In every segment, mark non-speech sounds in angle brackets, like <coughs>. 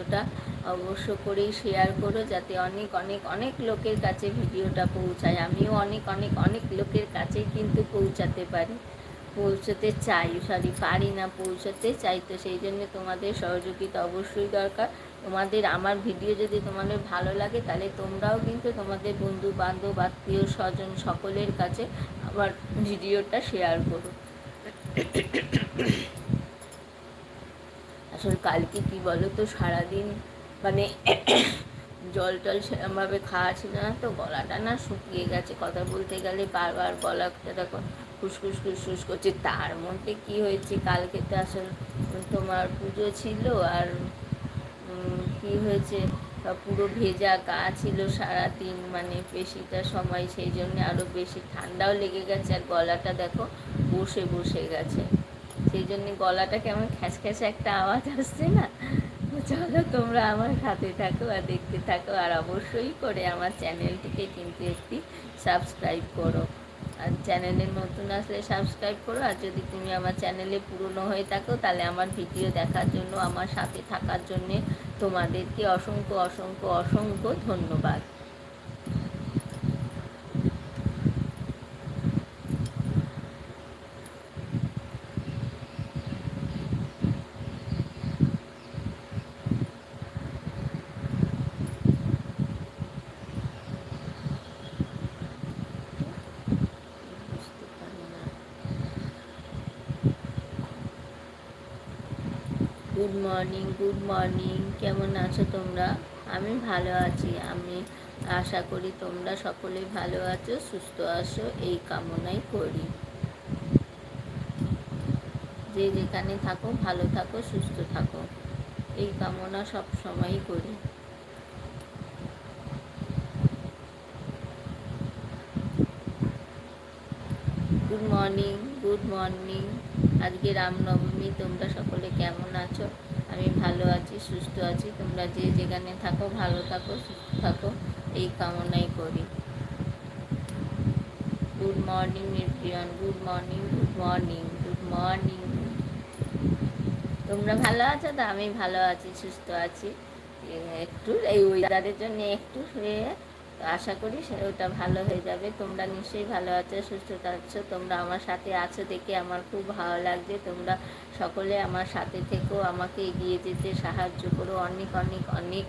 ভিডিওটা অবশ্য করেই শেয়ার করো যাতে অনেক অনেক অনেক লোকের কাছে ভিডিওটা পৌঁছায়। আমিও অনেক অনেক অনেক লোকের কাছেই কিন্তু পৌঁছাতে পারি। পৌঁছতে চাই সরি পারি না পৌঁছাতে চাই। তো সেই জন্য তোমাদের সহযোগিতা অবশ্যই দরকার। তোমাদের, আমার ভিডিও যদি তোমাদের ভালো লাগে, তাহলে তোমরাও কিন্তু তোমাদের বন্ধু বান্ধব আত্মীয়, স্বজন সকলের কাছে আমার ভিডিওটা শেয়ার করো। আসলে কালকে কি বলো তো সারাদিন মানে <coughs> জল টল সেরকমভাবে খাওয়া ছিল না তো? গলাটা না শুকিয়ে গেছে, কথা বলতে গেলে বারবার গলাটা দেখো ফুসফুস ফুসফুস করছে। তার মধ্যে কি হয়েছে? কালকে তো আসলে তোমার পুজো ছিল আর কি হয়েছে? পুরো ভেজা, গা ছিল সারাদিন মানে বেশিটা সময়, সেই জন্য আরও বেশি ঠান্ডাও লেগে গেছে আর গলাটা দেখো বসে বসে গেছে। সেই জন্য গলাটা কেমন খ্যাস খ্যাসে একটা আওয়াজ আসছে না? চলো তোমরা আমার সাথে থাকো আর দেখতে থাকো আর অবশ্যই করে আমার চ্যানেলটিকে কিন্তু একটি সাবস্ক্রাইব করো। আর চ্যানেলে নতুন আসলে সাবস্ক্রাইব করো আর যদি তুমি আমার চ্যানেলে পুরনো হয়ে থাকো তাহলে আমার ভিডিও দেখার জন্য, আমার সাথে থাকার জন্যে তোমাদেরকে অসংখ্য অসংখ্য অসংখ্য ধন্যবাদ। গুড মর্নিং গুড মর্নিং কেমন আছো তোমরা? আমি ভালো আছি। আমি আশা করি তোমরা সকলেই ভালো আছো, সুস্থ আছো, এই কামনাই করি। যে যেখানে থাকো, ভালো থাকো, সুস্থ থাকো। এই কামনা সব সময়ই করি। গুড মর্নিং গুড মর্নিং আজকে রামনবমী, তোমরা সকলে কেমন আছো? আমি ভালো আছি, সুস্থ আছি। তোমরা যে যেখানে থাকো, ভালো থাকো, সুস্থ থাকো, এই কামনাই করি। Good morning everyone good morning good morning good morning তোমরা ভালো আছো তো? আমি ভালো আছি, সুস্থ আছি। একটু এই ওয়েদারের জন্য একটু শুয়ে তো আশা করি ওটা ভালো হয়ে যাবে। তোমরা নিশ্চয়ই ভালো আছো, সুস্থ আছো। তোমরা আমার সাথে আছো দেখে আমার খুব ভালো লাগছে। তোমরা সকলে আমার সাথে থেকেও আমাকে এগিয়ে যেতে সাহায্য করো। অনেক অনেক অনেক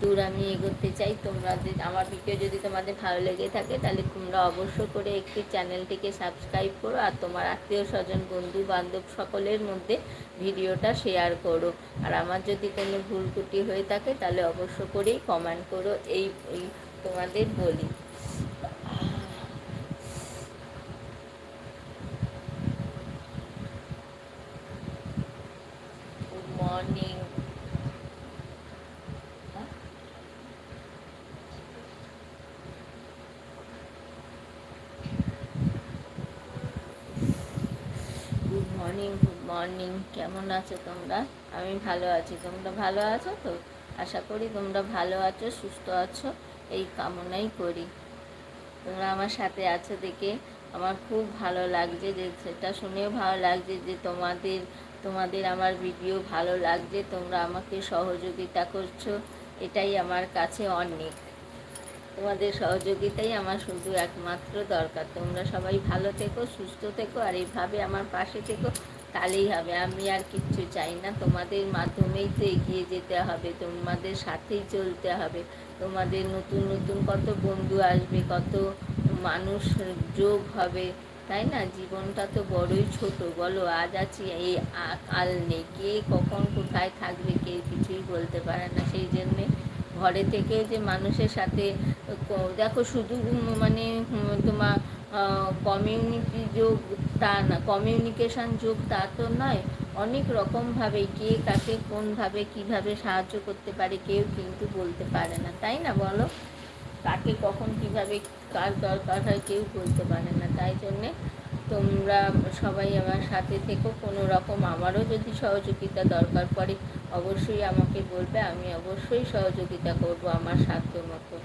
দূর আমি এগোতে চাই। তোমরা আমার ভিডিও যদি তোমাদের ভালো লেগে থাকে, তাহলে তোমরা অবশ্য করে একটি চ্যানেলটিকে সাবস্ক্রাইব করো আর তোমার আত্মীয় স্বজন, বন্ধু বান্ধব সকলের মধ্যে ভিডিওটা শেয়ার করো। আর আমার যদি কোনো ভুল ত্রুটি হয়ে থাকে, তাহলে অবশ্য করেই কমেন্ট করো। এই তোমাদের বলি। গুড মর্নিং গুড মর্নিং কেমন আছো তোমরা? আমি ভালো আছি। তোমরা ভালো আছো তো? আশা করি তোমরা ভালো আছো, সুস্থ আছো। এই কামনাই করি। তোমরা আমার সাথে আছো দেখে আমার খুব ভালো লাগছে যে, সেটা শুনেও ভালো লাগছে যে, তোমাদের তোমাদের আমার ভিডিও ভালো লাগছে, তোমরা আমাকে সহযোগিতা করছ, এটাই আমার কাছে অনেক। তোমাদের সহযোগিতাই আমার শুধু একমাত্র দরকার। তোমরা সবাই ভালো থেকো, সুস্থ থেকো, আর এইভাবে আমার পাশে থেকো, তাহলেই হবে। আমি আর কিচ্ছু চাই না। তোমাদের মাধ্যমেই তো এগিয়ে যেতে হবে, তোমাদের সাথেই চলতে হবে। তোমাদের নতুন নতুন কত বন্ধু আসবে, কত মানুষ যোগ হবে, তাই না? জীবনটা তো বড়ই ছোট। বলো, আজ আছি, এই কাল নেই। কে কখন কোথায় থাকবে কে কিছুই বলতে পারে না। সেই জন্যে ঘরে থেকে যে মানুষের সাথে দেখো শুধু মানে তোমার কমিউনিটি যোগ তা না কমিউনিকেশান যোগ তা তো নয়। অনেক রকমভাবে কে কাকে, কোনভাবে, কীভাবে সাহায্য করতে পারে, কেউ কিন্তু বলতে পারে না। তাই না বলো? কাকে কখন কীভাবে কার দরকার হয় কেউ বলতে পারে না। তাই জন্যে তোমরা সবাই আমার সাথে থেকো। কোনো রকম আমারও যদি সহযোগিতা দরকার পড়ে, অবশ্যই আমাকে বলবে। আমি অবশ্যই সহযোগিতা করব আমার সাধ্য মতো।